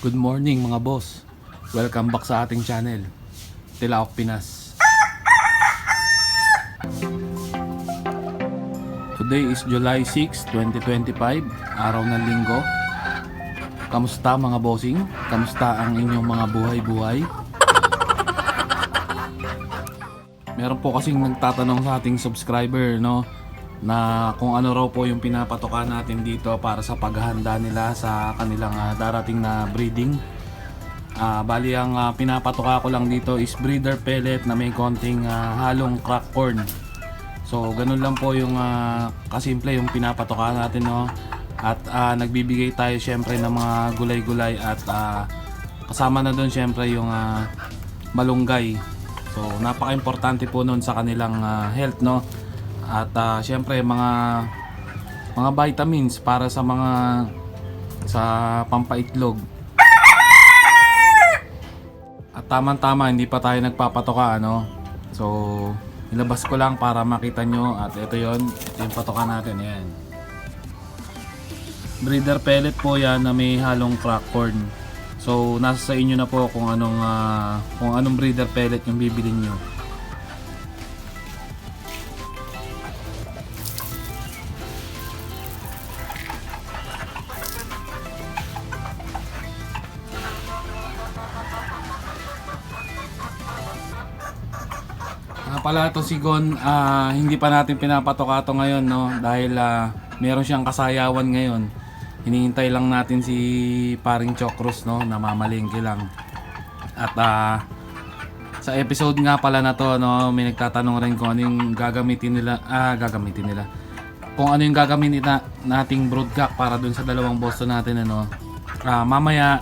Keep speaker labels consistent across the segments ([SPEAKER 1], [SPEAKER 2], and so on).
[SPEAKER 1] Good morning mga boss. Welcome back sa ating channel. Tilaok Pinas. Today is July 6, 2025, araw ng linggo. Kamusta mga bossing? Kamusta ang inyong mga buhay-buhay? Meron po kasing nagtatanong sa ating subscriber, no? Na kung ano raw po yung pinapatoka natin dito para sa paghahanda nila sa kanilang ah, darating na breeding. Ah, bali ang ah, pinapatoka ko lang dito is breeder pellet na may konting ah, halong crack corn. So ganun lang po yung ah, kasimple yung pinapatoka natin no. At ah, nagbibigay tayo syempre ng mga gulay-gulay at ah, kasama na doon syempre yung ah, malunggay. So napaka-importante po noon sa kanilang ah, health no. At ah, syempre mga mga vitamins para sa mga sa pampaitlog. At tamang-tama hindi pa tayo nagpapatoka ano. So nilabas ko lang para makita nyo at ito yon ito yung patoka natin yan. Breeder pellet po yan na may halong crack corn. So nasa sa inyo na po kung anong ah, kung anong breeder pellet yung bibilin nyo. Pala to si Gon, ah, hindi pa natin pinapatoka to ngayon no dahil ah, meron siyang kasayawan ngayon. Hinihintay lang natin si paring Chokros no, namamalengke lang. At ah, sa episode nga pala na to no, may nagtatanong rin kung ano yung gagamitin nila, ah gagamitin nila. Kung ano yung gagamitin na, nating broodcock para dun sa dalawang Boston natin ano. Ah, mamaya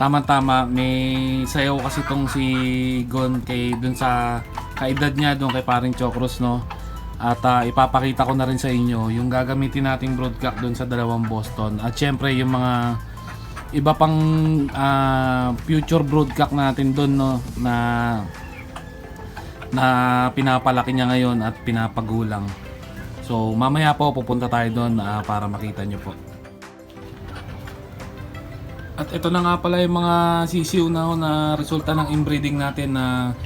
[SPEAKER 1] tama-tama may sayaw kasi tong si Gon kay dun sa kaedad niya doon kay paring Chokros no. At ah, ipapakita ko na rin sa inyo yung gagamitin nating broadcock doon sa dalawang Boston. At syempre yung mga iba pang ah, future broadcock natin doon no na na pinapalaki niya ngayon at pinapagulang. So mamaya po pupunta tayo doon ah, para makita nyo po. At ito na nga pala yung mga sisiw na, na resulta ng inbreeding natin na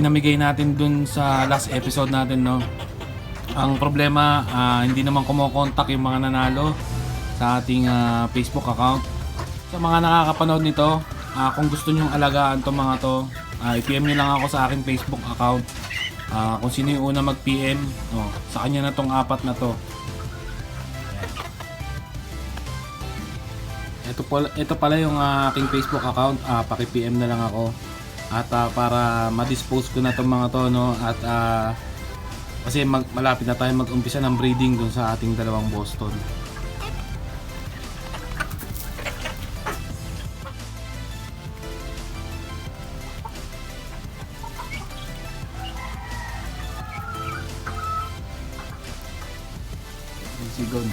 [SPEAKER 1] pinamigay natin dun sa last episode natin no. Ang problema ah, hindi naman kumokontak yung mga nanalo sa ating ah, Facebook account. Sa mga nakakapanood nito, ah, kung gusto nyong alagaan tong mga to, ah, i-PM nyo lang ako sa aking Facebook account. Ah, kung sino yung una mag-PM, oh, sa kanya na tong apat na to. Ito pala, ito pala yung ah, aking Facebook account. Ah, paki-PM na lang ako. At ah, para ma-dispose ko na tong mga to no at ah, kasi mag, malapit na tayo mag-umpisa ng breeding dun sa ating dalawang Boston. Yung Si Gon.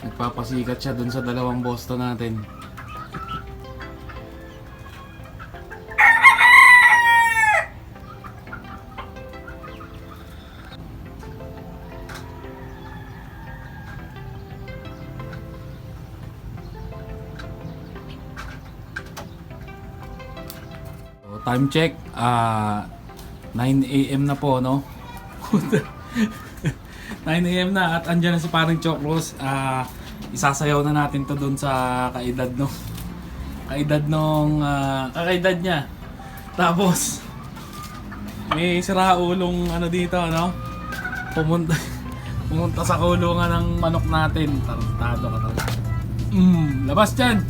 [SPEAKER 1] Nagpapasikat siya dun sa dalawang Boston natin. Time check, ah 9 AM na po, no? 9 AM na at andyan na si paring Chokros. Ah, isasayaw na natin to doon sa kaedad no. Kaedad nung ah, kakaedad niya. Tapos may siraulong ano dito, no? Pumunta pumunta sa kulungan ng manok natin. Tarantado ka talaga. Mm, labas dyan!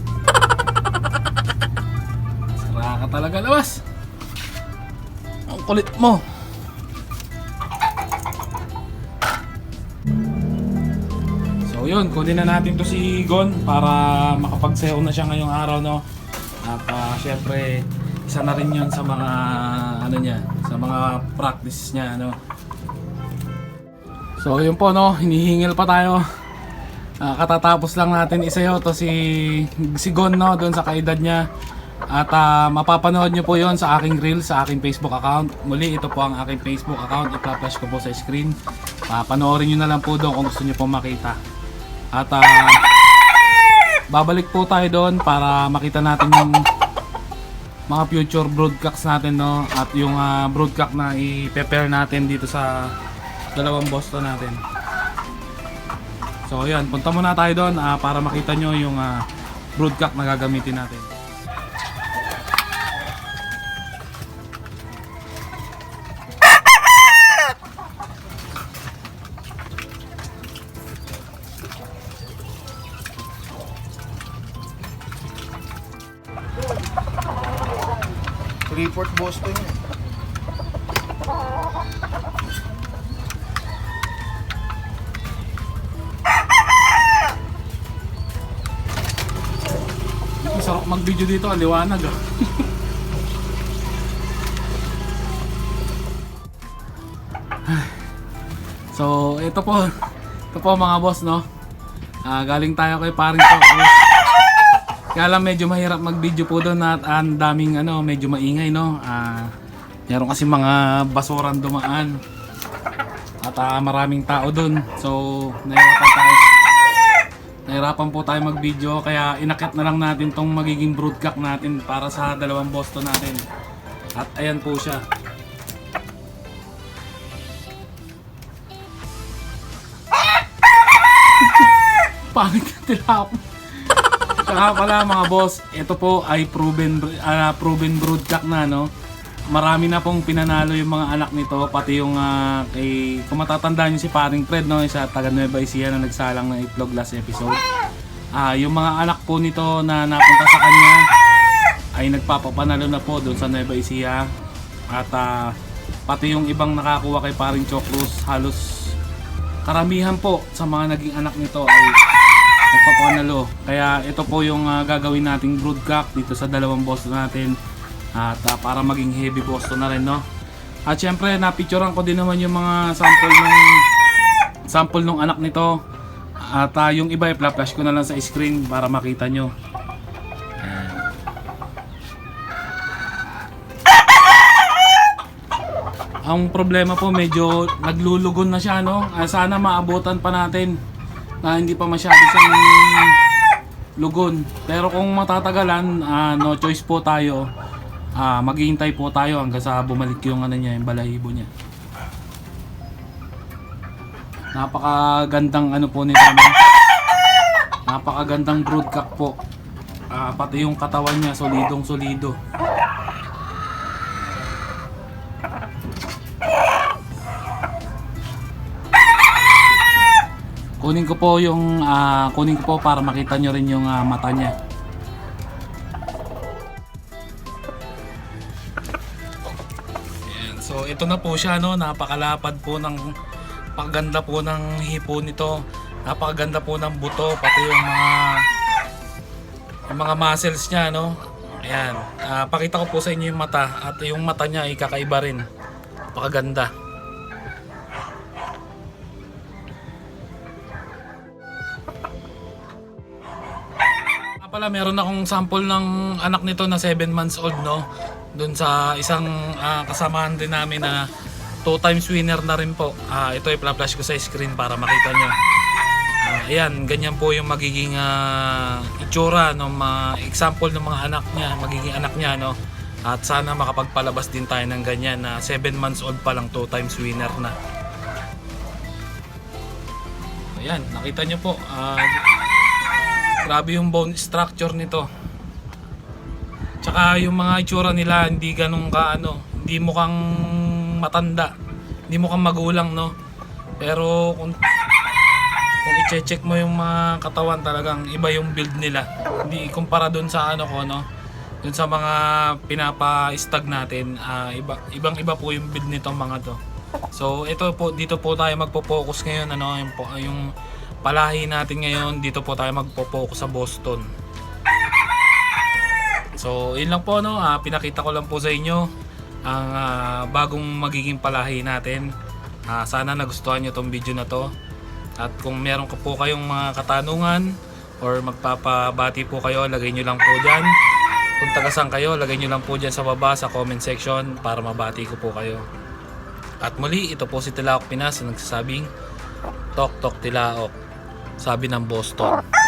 [SPEAKER 1] Sira ka talaga, labas! Kulit mo! So yun, kunin na natin to si Gon para makapagsayaw na siya ngayong araw no. At ah, syempre isa na rin yun sa mga ano niya, sa mga practice niya no. So yun po no, hinihingil pa tayo. Ah, katatapos lang natin isayaw to si si Gon no doon sa kaedad niya. At ah, mapapanood nyo po yon sa aking reel, sa aking Facebook account. Muli, ito po ang aking Facebook account. Ipa-flash ko po sa screen. Papanoorin nyo na lang po doon kung gusto nyo po makita. At ah, babalik po tayo doon para makita natin yung mga future broadcast natin no at yung ah, broadcast na i-prepare natin dito sa dalawang Boston natin. So ayan, punta muna tayo doon ah, para makita nyo yung ah, broadcast na gagamitin natin.
[SPEAKER 2] Report Boston yun.
[SPEAKER 1] Masarap mag-video dito, ang liwanag ah. so, ito po. Ito po mga boss, no? Ah, galing tayo kay paring ko. Kaya lang medyo mahirap mag-video po doon at ang daming ano, medyo maingay, no? Ah, meron kasi mga basuran dumaan. At ah, maraming tao doon. So, nahirapan tayo. Nahirapan po tayo mag-video kaya inakit na lang natin tong magiging broadcast natin para sa dalawang Boston natin. At ayan po siya. Pangit na tilapon. Saka pala mga boss, ito po ay proven ah, proven broadcast na no. Marami na pong pinanalo yung mga anak nito pati yung ah, kay kung matatandaan niyo si Paring Fred no, sa taga Nueva Ecija na nagsalang ng itlog last episode. Ah, yung mga anak po nito na napunta sa kanya ay nagpapapanalo na po doon sa Nueva Ecija. At ah, pati yung ibang nakakuha kay Paring Chokrus halos karamihan po sa mga naging anak nito ay nagpapanalo. Kaya ito po yung ah, gagawin nating broadcast dito sa dalawang Boston natin. At ah, para maging heavy Boston na rin, no? At syempre, napicturean ko din naman yung mga sample ng sample ng anak nito. At ah, yung iba, i-flash ko na lang sa screen para makita nyo. Ang problema po medyo naglulugon na siya no. Sana maabutan pa natin na hindi pa masyado siyang lugon. Pero kung matatagalan, ah, no choice po tayo. Ah, maghihintay po tayo hanggang sa bumalik yung ano niya, yung balahibo niya. Napakagandang ano po nito no. Napakagandang broodcock po. Ah, pati yung katawan niya solidong solido. Kunin ko po yung ah, kunin ko po para makita nyo rin yung ah, mata niya. Ayan, so ito na po siya no, napakalapad po ng paganda po ng hipo nito. Napakaganda po ng buto pati yung mga yung mga muscles niya no. Ayan, ah, pakita ko po sa inyo yung mata at yung mata niya ay kakaiba rin. Napakaganda. Pala meron akong sample ng anak nito na 7 months old no. Doon sa isang ah, kasamahan din namin na 2 times winner na rin po. Ah, ito i-flash ko sa screen para makita nyo. Ah, ayan, ganyan po yung magiging ah, itsura ng mga example ng mga anak niya, magiging anak niya no. At sana makapagpalabas din tayo ng ganyan na 7 months old pa lang 2 times winner na. Ayan, nakita nyo po. ah, Grabe yung bone structure nito. Tsaka yung mga itsura nila hindi ganun ka ano, hindi mukhang matanda. Hindi mukhang magulang no. Pero kung kung i-check mo yung mga katawan talagang iba yung build nila. Hindi kumpara doon sa ano ko no. Doon sa mga pinapa-stag natin, ah, iba ibang iba po yung build nitong mga to. So ito po dito po tayo magpo-focus ngayon ano yung yung palahi natin ngayon dito po tayo magpo-focus sa Boston. So, yun lang po no, Ah, pinakita ko lang po sa inyo ang ah, bagong magiging palahi natin. Ah, sana nagustuhan niyo tong video na to. At kung meron ka po kayong mga katanungan or magpapabati po kayo, lagay nyo lang po dyan. Kung tagasan kayo, lagay nyo lang po dyan sa baba sa comment section para mabati ko po kayo. At muli, ito po si Tilaok Pinas na nagsasabing Tok Tok Tilaok. Sabi ng Boston.